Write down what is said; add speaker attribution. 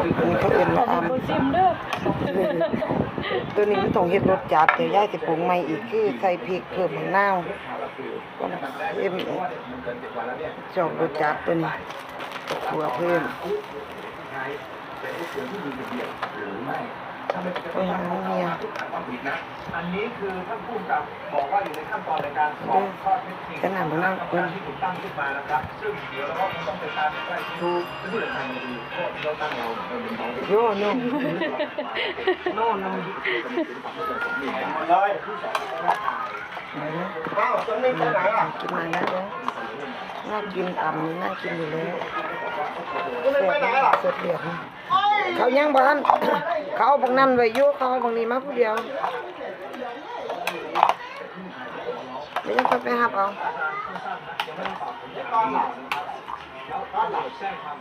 Speaker 1: อันนี้เขาเอ็นว่าอำ
Speaker 2: บ่ซิมเด้อ
Speaker 1: ตัวนี้มันต้องเห็ดรสจัดเดี๋ยวยายสิปรุงใหม่อีกคือใส่พริกเพิ่มมะนาวก็เอ็มจอบรสจัดตัวนี้ขัวเพิ่ม โอ้ยหางเฮีย
Speaker 3: อันนี้คือท่านผู้กำกับบอกว่าอยู่ในขั้นตอนในการสอบข้อเท็จจริง
Speaker 1: ขนาดมะนาวเพิ่ม
Speaker 3: ที่ถูกตั้งขึ้นมานะครับซึ่งเดี๋ยวเราก็ต้องไปตามใกล้ชิด
Speaker 1: ถูก
Speaker 3: เรื่องทางคดีก็เราตั้งเราเป็นของ
Speaker 1: โยโน่โน่โน่
Speaker 3: เลย
Speaker 1: ไหนนะ
Speaker 3: อ้าวตรงนี้ไปไหนล่ะ
Speaker 1: กินมาแล้วนะน่ากินอ่ำนี่น่ากินอยู่แล้ว
Speaker 3: ตรงนี้ไปไหนล่ะ
Speaker 1: เสร็จเรียบเขายังบ้าน เขาเอาบางนั้นไว้อยุเขาเอาบางนี้มาผู้เดียวไม่ต้องไปหับเอา